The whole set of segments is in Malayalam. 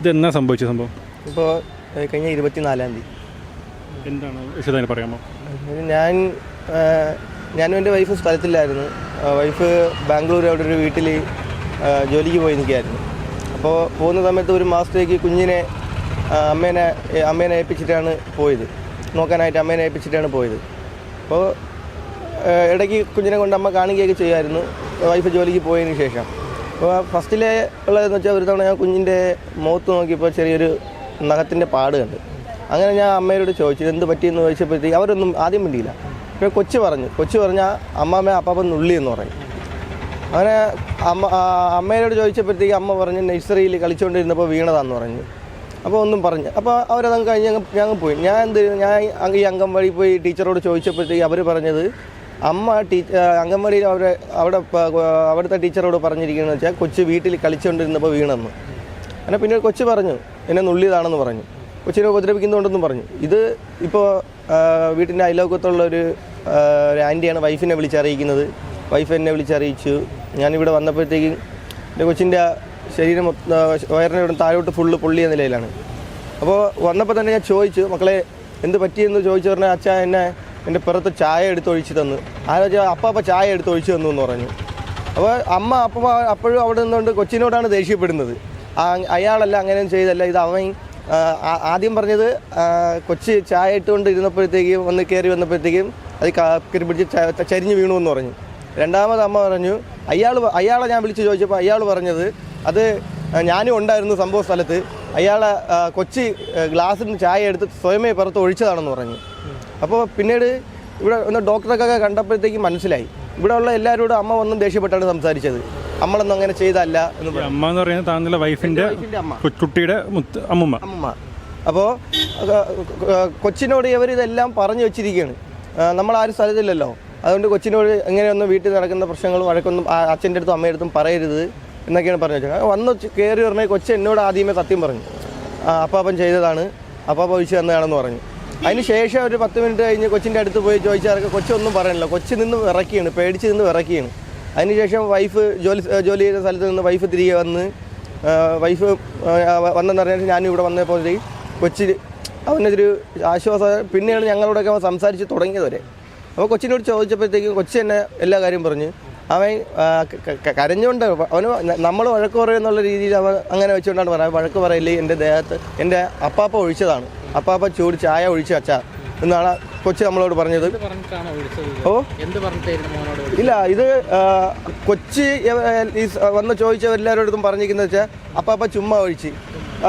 ഇതെന്നാ സംഭവിച്ച സംഭവം? ഇപ്പോൾ കഴിഞ്ഞ ഇരുപത്തിനാലാം തീയതി. എന്താണ്? വിശദമായി പറയാമോ? ഞാൻ ഞാനും എന്റെ വൈഫ് സ്ഥലത്തില്ലായിരുന്നു. വൈഫ് ബാംഗ്ലൂർ അവിടെ ഒരു വീട്ടിൽ ജോലിക്ക് പോയി നിൽക്കുകയായിരുന്നു. അപ്പോൾ പോകുന്ന സമയത്ത് ഒരു മാസത്തേക്ക് കുഞ്ഞിനെ അമ്മേനെ അമ്മേനെ ഏൽപ്പിച്ചിട്ടാണ് പോയത്. നോക്കാനായിട്ട് അമ്മേനെ ഏൽപ്പിച്ചിട്ടാണ് പോയത്. അപ്പോൾ ഇടയ്ക്ക് കുഞ്ഞിനെ കൊണ്ട് അമ്മ കാണുകയൊക്കെ ചെയ്യുമായിരുന്നു. വൈഫ് ജോലിക്ക് പോയതിന് ശേഷം. അപ്പോൾ ഫസ്റ്റിലെ ഉള്ളതെന്ന് വെച്ചാൽ ഒരു തവണ ഞാൻ കുഞ്ഞിന്റെ മുഖത്ത് നോക്കിയപ്പോൾ ചെറിയൊരു നഖത്തിന്റെ പാട് കണ്ട്. അങ്ങനെ ഞാൻ അമ്മയോട് ചോദിച്ചു എന്ത് പറ്റിയെന്ന് ചോദിച്ചപ്പോഴത്തേക്ക് അവരൊന്നും ആദ്യം മിണ്ടിയില്ല. പിന്നെ കൊച്ചു പറഞ്ഞു കൊച്ചു പറഞ്ഞാൽ അമ്മാമ്മ അപ്പാപ്പ നുള്ളി എന്ന് പറഞ്ഞു അങ്ങനെ അമ്മ അമ്മയോട് ചോദിച്ചപ്പോഴത്തേക്ക് അമ്മ പറഞ്ഞു നഴ്സറിയിൽ കളിച്ചുകൊണ്ടിരുന്നപ്പോൾ വീണതാന്ന് പറഞ്ഞു. അപ്പോൾ ഒന്നും പറഞ്ഞു. അപ്പോൾ അവരതങ്ങ് കഴിഞ്ഞ് ഞങ്ങൾ പോയി. ഞാൻ എന്ത് ഞാൻ ഈ അംഗൻവാടി പോയി ടീച്ചറോട് ചോദിച്ചപ്പോഴത്തേക്ക് അവർ പറഞ്ഞത് അമ്മ ടീച്ചർ അംഗൻവാടിയിൽ അവരെ അവിടെ അവിടുത്തെ ടീച്ചറോട് പറഞ്ഞിരിക്കുന്നത് വെച്ചാൽ കൊച്ചു വീട്ടിൽ കളിച്ചുകൊണ്ടിരുന്നപ്പോൾ വീണെന്ന്. അങ്ങനെ പിന്നെ കൊച്ചു പറഞ്ഞു എന്നെ നുള്ളിയതാണെന്ന് പറഞ്ഞു. കൊച്ചിനെ ഉപദ്രവിക്കുന്നുണ്ടെന്നും പറഞ്ഞു. ഇത് ഇപ്പോൾ വീട്ടിന്റെ അയലോക്കത്തുള്ള ഒരു ആന്റിയാണ് വൈഫിനെ വിളിച്ചറിയിക്കുന്നത്. വൈഫ് എന്നെ വിളിച്ചറിയിച്ചു. ഞാനിവിടെ വന്നപ്പോഴത്തേക്കും എന്റെ കൊച്ചിന്റെ ശരീരം വയറിനെ ഇവിടെ താഴോട്ട് ഫുള്ള് പൊള്ളിയ നിലയിലാണ്. അപ്പോൾ വന്നപ്പോൾ തന്നെ ഞാൻ ചോദിച്ചു മക്കളെ എന്ത് പറ്റിയെന്ന് ചോദിച്ചു? പറഞ്ഞാൽ അച്ഛാ എന്നെ എന്റെ പുറത്ത് ചായ എടുത്ത് ഒഴിച്ച് തന്നു. ആലോചിച്ച അപ്പ അപ്പ ചായ എടുത്ത് ഒഴിച്ച് തന്നു എന്ന് പറഞ്ഞു. അപ്പോൾ അമ്മ അപ്പം അപ്പോഴും അവിടെ നിന്നുകൊണ്ട് കൊച്ചിനോടാണ് ദേഷ്യപ്പെടുന്നത്. അയാളല്ല അങ്ങനെ ചെയ്തല്ല ഇത് അവൻ ആദ്യം പറഞ്ഞത് കൊച്ചി ചായ ഇട്ടുകൊണ്ട് ഇരുന്നപ്പോഴത്തേക്കും വന്ന് കയറി വന്നപ്പോഴത്തേക്കും അത് കയറി പിടിച്ച് ചരിഞ്ഞ് വീണു എന്ന് പറഞ്ഞു. രണ്ടാമത് അമ്മ പറഞ്ഞു അയാൾ അയാളെ ഞാൻ വിളിച്ച് ചോദിച്ചപ്പോൾ അയാൾ പറഞ്ഞത് അത് ഞാനും ഉണ്ടായിരുന്നു സംഭവ സ്ഥലത്ത്. അയാളെ കൊച്ചി ഗ്ലാസ്സിൽ നിന്ന് ചായ എടുത്ത് സ്വയമേ പുറത്ത് ഒഴിച്ചതാണെന്ന് പറഞ്ഞു. അപ്പോൾ പിന്നീട് ഇവിടെ ഒന്ന് ഡോക്ടറൊക്കെ കണ്ടപ്പോഴത്തേക്ക് മനസ്സിലായി. ഇവിടെ ഉള്ള എല്ലാവരോടും അമ്മ ഒന്നും ദേഷ്യപ്പെട്ടാണ് സംസാരിച്ചത്. നമ്മളൊന്നും അങ്ങനെ ചെയ്തല്ല എന്ന് അമ്മ എന്ന് പറയുന്നത് താങ്കളുടെ വൈഫിന്റെ അമ്മ. കുട്ടിയുടെ അമ്മ അപ്പോൾ കൊച്ചിനോട് ഇവർ ഇതെല്ലാം പറഞ്ഞു വെച്ചിരിക്കുകയാണ്. നമ്മൾ ആരും സ്ഥലത്തില്ലല്ലോ. അതുകൊണ്ട് കൊച്ചിനോട് എങ്ങനെയൊന്നും വീട്ടിൽ നടക്കുന്ന പ്രശ്നങ്ങളും വഴക്കൊന്നും അച്ഛന്റെ അടുത്തും അമ്മയുടെ അടുത്തും പറയരുത് എന്നൊക്കെയാണ് പറഞ്ഞു വെച്ചത്. വന്ന് കയറി പറഞ്ഞ കൊച്ചി എന്നോട് ആദ്യമേ സത്യം പറഞ്ഞു. അപ്പാപ്പൻ ചെയ്തതാണ്. അപ്പാപ്പ വിഷയം തന്നതാണെന്ന് പറഞ്ഞു. അതിന് ശേഷം ഒരു പത്ത് മിനിറ്റ് കഴിഞ്ഞ് കൊച്ചിന്റെ അടുത്ത് പോയി ചോദിച്ചാൽ കൊച്ചൊന്നും പറയണില്ല കൊച്ചു നിന്ന് വിറക്കിയാണ് പേടിച്ച് നിന്ന് വിറക്കിയാണ്. അതിനുശേഷം വൈഫ് ജോലി ജോലി ചെയ്ത സ്ഥലത്ത് നിന്ന് വൈഫ് തിരികെ വന്ന് വൈഫ് വന്നെന്ന് പറഞ്ഞാൽ ഞാനും ഇവിടെ വന്നപ്പോഴത്തേക്ക് കൊച്ചി അവനൊരു ആശ്വാസം പിന്നെയാണ് ഞങ്ങളോടൊക്കെ അവൻ സംസാരിച്ച് തുടങ്ങിയത് വരെ. അപ്പോൾ കൊച്ചിനോട് ചോദിച്ചപ്പോഴത്തേക്കും കൊച്ചി തന്നെ എല്ലാ കാര്യവും പറഞ്ഞ്. അവൻ കരഞ്ഞുകൊണ്ട് അവന് നമ്മൾ വഴക്ക് പറയുന്നുള്ള രീതിയിൽ അവൻ അങ്ങനെ വെച്ചുകൊണ്ടാണ് പറയുന്നത്. വഴക്ക് പറയില്ലേ? എന്റെ ദേഹത്ത് എന്റെ അപ്പാപ്പ ഒഴിച്ചതാണ്. അപ്പാപ്പ ചൂട് ചായ ഒഴിച്ച് അച്ഛ. എന്നാണ് കൊച്ചു നമ്മളോട് പറഞ്ഞത്. ഓ? ഇല്ല ഇത് കൊച്ചി വന്ന് ചോദിച്ചവരെല്ലാവരോടും പറഞ്ഞിരിക്കുന്നത് വെച്ചാൽ അപ്പാപ്പ ചുമ്മാ ഒഴിച്ച്.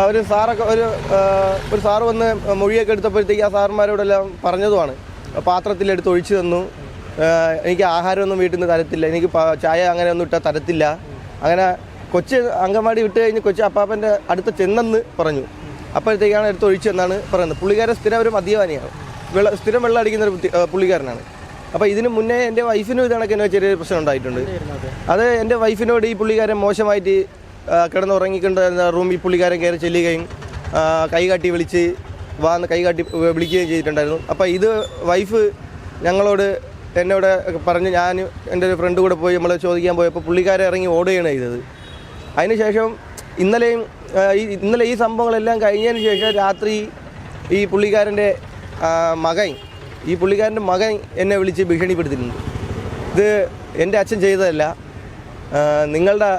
ഒരു സാറൊക്കെ ഒരു ഒരു സാറ് വന്ന് മൊഴിയൊക്കെ എടുത്തപ്പോഴത്തേക്ക് ആ സാറന്മാരോടെല്ലാം പറഞ്ഞതുമാണ്. പാത്രത്തിലെടുത്ത് ഒഴിച്ചു തന്നു. എനിക്ക് ആഹാരമൊന്നും വീട്ടിൽ നിന്ന് തരത്തില്ല. എനിക്ക് ചായ അങ്ങനെ ഒന്നും ഇട്ടാൽ തരത്തില്ല. അങ്ങനെ കൊച്ച് അങ്കമാടി വിട്ട് കഴിഞ്ഞ് കൊച്ചി അപ്പാപ്പന്റെ അടുത്ത് ചെന്നെന്ന് പറഞ്ഞു. അപ്പോഴത്തേക്കാണ് എടുത്ത് ഒഴിച്ചെന്നാണ് പറയുന്നത്. പുള്ളിക്കാരൻ സ്ഥിരം ഒരു മദ്യപാനിയാണ്. വെള്ളം സ്ഥിരം വെള്ളം അടിക്കുന്ന ഒരു പുള്ളിക്കാരനാണ്. അപ്പോൾ ഇതിന് മുന്നേ എന്റെ വൈഫിനും ഇത് കണക്കിന് ചെറിയൊരു പ്രശ്നം ഉണ്ടായിട്ടുണ്ട്. അത് എന്റെ വൈഫിനോട് ഈ പുള്ളിക്കാരൻ മോശമായിട്ട് കിടന്ന് കിടന്നുറങ്ങിക്കൊണ്ടിരുന്ന റൂമിൽ പുള്ളിക്കാരൻ കയറി ചെല്ലുകയും കൈകാട്ടി വിളിച്ച് വാന്ന് കൈകാട്ടി വിളിക്കുകയും ചെയ്തിട്ടുണ്ടായിരുന്നു. അപ്പോൾ ഇത് വൈഫ് ഞങ്ങളോട് എന്നോട് പറഞ്ഞ് ഞാൻ എന്റെ ഒരു ഫ്രണ്ട് കൂടെ പോയി നമ്മൾ ചോദിക്കാൻ പോയപ്പോൾ പുള്ളിക്കാരെ ഇറങ്ങി ഓടുകയാണ് ചെയ്തത്. അതിനുശേഷം ഇന്നലെയും ഇന്നലെ ഈ സംഭവങ്ങളെല്ലാം കഴിഞ്ഞതിന് ശേഷം രാത്രി ഈ പുള്ളിക്കാരന്റെ മകൻ ഈ പുള്ളിക്കാരന്റെ മകൻ എന്നെ വിളിച്ച് ഭീഷണിപ്പെടുത്തിയിട്ടുണ്ട്. ഇത് എന്റെ അച്ഛൻ ചെയ്തതല്ല നിങ്ങളുടെ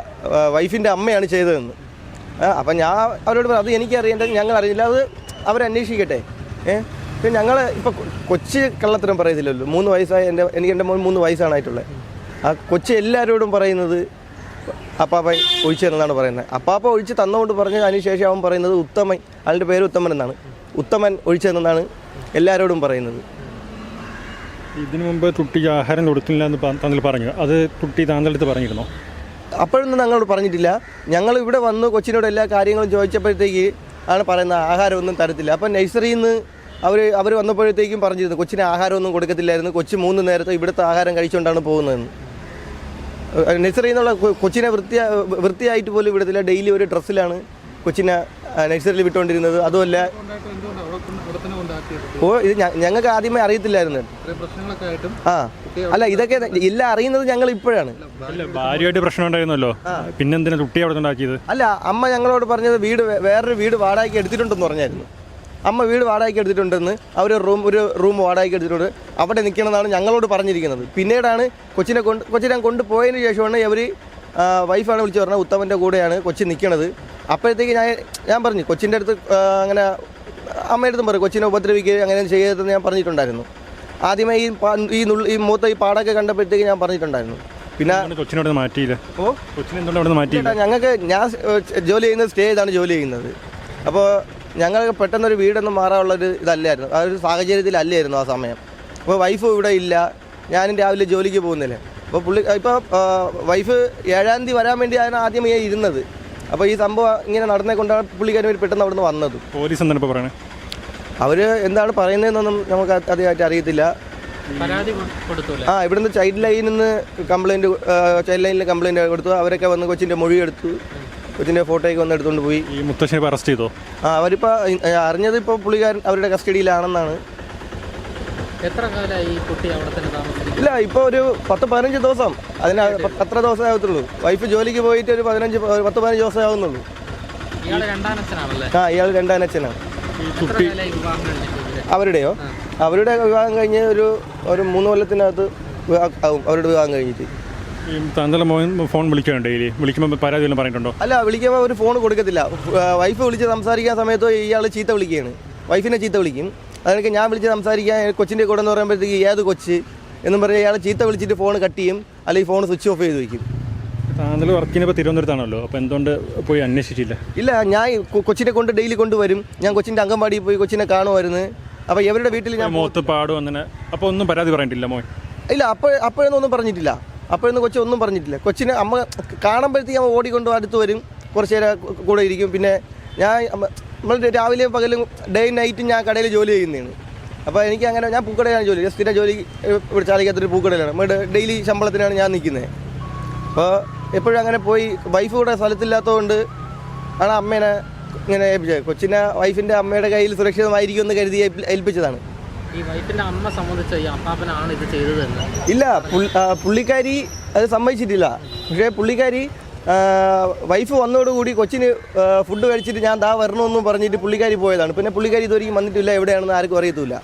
വൈഫിന്റെ അമ്മയാണ് ചെയ്തതെന്ന്. അപ്പം ഞാൻ അവരോട് പറഞ്ഞു അത് എനിക്കറിയേണ്ട ഞങ്ങൾ അറിയില്ല അത് അവരന്വേഷിക്കട്ടെ ഏഹ് പിന്നെ ഞങ്ങൾ ഇപ്പോൾ കൊച്ച് കള്ളത്തരം പറയത്തില്ലല്ലോ മൂന്ന് വയസ്സായ എന്റെ എനിക്ക് എന്റെ മോൻ മൂന്ന് വയസ്സാണായിട്ടുള്ളത് ആ കൊച്ച് എല്ലാവരോടും പറയുന്നത് അപ്പാപ്പ ഒഴിച്ചു തന്നതാണ് പറയുന്നത്. അപ്പാപ്പ ഒഴിച്ച് തന്നുകൊണ്ട് പറഞ്ഞ് അതിനുശേഷം അവൻ പറയുന്നത് ഉത്തമൻ. അതിന്റെ പേര് ഉത്തമൻ എന്നാണ്. ഉത്തമൻ ഒഴിച്ചു തന്നെന്നാണ് എല്ലാവരോടും പറയുന്നത്. ഇതിനു മുമ്പ് തുട്ടിക്ക് ആഹാരം കൊടുത്തില്ല എന്ന് താങ്കൾ പറഞ്ഞു. അത് തുട്ടി താങ്കളുടെ അടുത്ത് പറഞ്ഞിരുന്നോ? അപ്പോഴൊന്നും ഞങ്ങളോട് പറഞ്ഞിട്ടില്ല. ഞങ്ങൾ ഇവിടെ വന്ന് കൊച്ചിനോട് എല്ലാ കാര്യങ്ങളും ചോദിച്ചപ്പോഴത്തേക്ക് ആണ് പറയുന്നത് ആഹാരമൊന്നും തരത്തില്ല. അപ്പം നഴ്സറിയിൽ നിന്ന് അവർ അവർ വന്നപ്പോഴത്തേക്കും പറഞ്ഞിരുന്നു കൊച്ചിന് ആഹാരമൊന്നും കൊടുക്കത്തില്ലായിരുന്നു. കൊച്ചു മൂന്ന് നേരത്തെ ഇവിടുത്തെ ആഹാരം കഴിച്ചുകൊണ്ടാണ് പോകുന്നതെന്ന്. നഴ്സറിയിൽ നിന്നുള്ള കൊച്ചിനെ വൃത്തിയാ വൃത്തിയായിട്ട് പോലും വിടത്തില്ല. ഡെയിലി ഒരു ഡ്രസ്സിലാണ് കൊച്ചിനെ നഴ്സറിയിൽ വിട്ടുകൊണ്ടിരുന്നത്. അതുമല്ല ഓ ഇത് ഞങ്ങൾക്ക് ആദ്യമേ അറിയത്തില്ലായിരുന്നു. ആ അല്ല ഇതൊക്കെ ഇല്ല അറിയുന്നത് ഞങ്ങൾ ഇപ്പോഴാണ്. അല്ല ഭാര്യയായിട്ട് പ്രശ്നം ഉണ്ടായിരുന്നല്ലോ. പിന്നെന്തിനാ കുട്ടി അവിടെ ഉണ്ടാക്കിയത്? അല്ല അമ്മ ഞങ്ങളോട് പറഞ്ഞത് വീട് വേറൊരു വീട് വാടകയ്ക്ക് എടുത്തിട്ടുണ്ടെന്ന് പറഞ്ഞായിരുന്നു. അമ്മ വീട് വാടകയ്ക്ക് എടുത്തിട്ടുണ്ടെന്ന് അവർ റൂം ഒരു റൂം വാടകയ്ക്ക് എടുത്തിട്ടുണ്ട്. അവിടെ നിൽക്കണമെന്നാണ് ഞങ്ങളോട് പറഞ്ഞിരിക്കുന്നത്. പിന്നീടാണ് കൊച്ചിനെ കൊണ്ട് കൊച്ചിനെ കൊണ്ടുപോയതിന് ശേഷമാണ് ഇവർ വൈഫാണ് വിളിച്ചു പറഞ്ഞത് ഉത്തമന്റെ കൂടെയാണ് കൊച്ചി നിൽക്കണത്. അപ്പോഴത്തേക്ക് ഞാൻ ഞാൻ പറഞ്ഞു കൊച്ചിന്റെ അടുത്ത് അങ്ങനെ അമ്മയുടെ അടുത്തും പറയും കൊച്ചിനെ ഉപദ്രവിക്കുക അങ്ങനെ ചെയ്യരുതെന്ന് ഞാൻ പറഞ്ഞിട്ടുണ്ടായിരുന്നു. ആദ്യമേ ഈ ഈ ഈ മൂത്ത ഈ പാടൊക്കെ കണ്ടപ്പോഴത്തേക്ക് ഞാൻ പറഞ്ഞിട്ടുണ്ടായിരുന്നു. പിന്നെ മാറ്റിയില്ല? ഓ? കൊച്ചിനെ മാറ്റിയില്ല? ഞങ്ങൾക്ക് ഞാൻ ജോലി ചെയ്യുന്നത് സ്റ്റേ ചെയ്താണ് ജോലി ചെയ്യുന്നത്. അപ്പോൾ ഞങ്ങൾക്ക് പെട്ടെന്നൊരു വീടൊന്നും മാറാനുള്ളൊരു ഇതല്ലായിരുന്നു. ആ ഒരു സാഹചര്യത്തിലല്ലായിരുന്നു ആ സമയം. അപ്പോൾ വൈഫ് ഇവിടെ ഇല്ല. ഞാനും രാവിലെ ജോലിക്ക് പോകുന്നില്ല. അപ്പോൾ പുള്ളി ഇപ്പോൾ വൈഫ് ഏഴാം തീയതി വരാൻ വേണ്ടിയാണ് ആദ്യം ഈ ഇരുന്നത്. അപ്പോൾ ഈ സംഭവം ഇങ്ങനെ നടന്നേ കൊണ്ടാണ് പുള്ളിക്കാരൻ പെട്ടെന്ന് അവിടുന്ന് വന്നത്. പോലീസ് എന്താണ് ഇപ്പോൾ പറയണേ അവർ എന്താണ് പറയുന്നതെന്നൊന്നും നമുക്ക് അധികമായിട്ട് അറിയത്തില്ല. ആ ഇവിടുന്ന് ചൈൽഡ് ലൈനിൽ നിന്ന് കംപ്ലൈന്റ് ചൈൽഡ് ലൈനിൽ കംപ്ലൈന്റ് കൊടുത്തു. അവരൊക്കെ വന്ന് കൊച്ചിന്റെ മൊഴി എടുത്തു. കൊച്ചിന്റെ ഫോട്ടോയ്ക്ക് വന്ന് എടുത്തുകൊണ്ട് പോയി. ഈ മുത്തശ്ശനെ ഇപ്പോൾ അറസ്റ്റ് ചെയ്തോ? ആ അവരിപ്പോൾ അറിഞ്ഞത് ഇപ്പോൾ പുള്ളിക്കാരൻ അവരുടെ കസ്റ്റഡിയിലാണെന്നാണ്. എത്ര കാലമായി ഈ കുട്ടി അവിടെ തന്നെ താമസിക്കുന്നത് ഇല്ല ഇപ്പോൾ ഒരു പത്ത് പതിനഞ്ച് ദിവസം. അതിന് അത്ര ദിവസമേ ആകത്തുള്ളൂ വൈഫ് ജോലിക്ക് പോയിട്ട് ഒരു പതിനഞ്ച് പത്ത് പതിനഞ്ച് ദിവസമേ ആവുന്നുള്ളൂ. ഇയാളെ രണ്ടാനച്ഛനാണല്ലേ? ആ ഇയാൾ രണ്ടാനച്ഛനാണ്. ഈ എത്ര കുട്ടി കാലമായി വിവാഹം കഴിഞ്ഞിട്ട് ഇവർ? അവരുടെയോ അവരുടെ വിവാഹം കഴിഞ്ഞ് ഒരു ഒരു മൂന്ന് കൊല്ലത്തിനകത്ത് ആവും അവരുടെ വിവാഹം കഴിഞ്ഞിട്ട്. താന്തല മോൻ ഫോൺ വിളിക്കുകയാണ് ഡെയിലി വിളിക്കുമ്പോൾ പരാതി വല്ലതും പറഞ്ഞിട്ടുണ്ടോ? അല്ല വിളിക്കുമ്പോൾ ഒരു ഫോൺ കൊടുക്കത്തില്ല. വൈഫ് വിളിച്ച് സംസാരിക്കാൻ സമയത്ത് ഇയാൾ ചീത്ത വിളിക്കുകയാണ്. വൈഫിനെ ചീത്ത വിളിക്കും. അതിനൊക്കെ ഞാൻ വിളിച്ച് സംസാരിക്കാൻ കൊച്ചിന്റെ കൂടെ എന്ന് പറയുമ്പോഴത്തേക്ക് ഏത് കൊച്ച് എന്നും പറഞ്ഞ് ഇയാൾ ചീത്ത വിളിച്ചിട്ട് ഫോൺ കട്ട് ചെയ്യും. അല്ലെങ്കിൽ ഫോൺ സ്വിച്ച് ഓഫ് ചെയ്ത് വയ്ക്കും താന്തല വർക്കിന് ഇപ്പോൾ തിരുവനന്തപുരത്താണല്ലോ. അപ്പോൾ എന്തുകൊണ്ട് പോയി അന്വേഷിച്ചില്ല? ഇല്ല ഞാൻ കൊച്ചിനെ കൊണ്ട് ഡെയിലി കൊണ്ടുവരും. ഞാൻ കൊച്ചിന്റെ അംഗൻവാടിയിൽ പോയി കൊച്ചിനെ കാണുമായിരുന്നു. അപ്പോൾ ഇവരുടെ വീട്ടിൽ ഞാൻ മോത്ത് പാടും അങ്ങനെ. അപ്പോൾ ഒന്നും പരാതി പറഞ്ഞിട്ടില്ല മോൻ? ഇല്ല അപ്പോൾ അപ്പോഴൊന്നും ഒന്നും പറഞ്ഞിട്ടില്ല. അപ്പോഴൊന്നും കൊച്ചു ഒന്നും പറഞ്ഞിട്ടില്ല. കൊച്ചിനെ അമ്മ കാണുമ്പോഴത്തേക്ക് അമ്മ ഓടിക്കൊണ്ട് അടുത്ത് വരും. കുറച്ച് നേരം കൂടെ ഇരിക്കും. പിന്നെ ഞാൻ നമ്മൾ രാവിലെ പകലും ഡേ നൈറ്റും ഞാൻ കടയിൽ ജോലി ചെയ്യുന്നതാണ്. അപ്പോൾ എനിക്ക് അങ്ങനെ ഞാൻ പൂക്കടയിലാണ് ജോലി. സ്ഥിര ജോലി ഇവിടെ ചാലിക്കാത്തൊരു പൂക്കടയിലാണ്. നമ്മുടെ ഡെയിലി ശമ്പളത്തിനാണ് ഞാൻ നിൽക്കുന്നത്. അപ്പോൾ എപ്പോഴും അങ്ങനെ പോയി. വൈഫ് കൂടെ സ്ഥലത്തില്ലാത്തതുകൊണ്ട് ആണ് അമ്മേനെ ഇങ്ങനെ ഏൽപ്പിച്ചത്. കൊച്ചിനെ വൈഫിന്റെ അമ്മയുടെ കയ്യിൽ സുരക്ഷിതമായിരിക്കുമെന്ന് കരുതി ഏൽപ്പി- ഏൽപ്പിച്ചതാണ്. ഈ അമ്മ ഇത് ചെയ്തതെന്ന് ഇല്ല പുള്ളിക്കാരി അത് സമ്മതിച്ചിട്ടില്ല. പക്ഷേ പുള്ളിക്കാരി വൈഫ് വന്നതോടുകൂടി കൊച്ചിന് ഫുഡ് കഴിച്ചിട്ട് ഞാൻ ദാ വരണമെന്ന് പറഞ്ഞിട്ട് പുള്ളിക്കാരി പോയതാണ്. പിന്നെ പുള്ളിക്കാരി ഇതുവരെയും വന്നിട്ടില്ല എവിടെയാണെന്ന് ആർക്കും അറിയത്തില്ല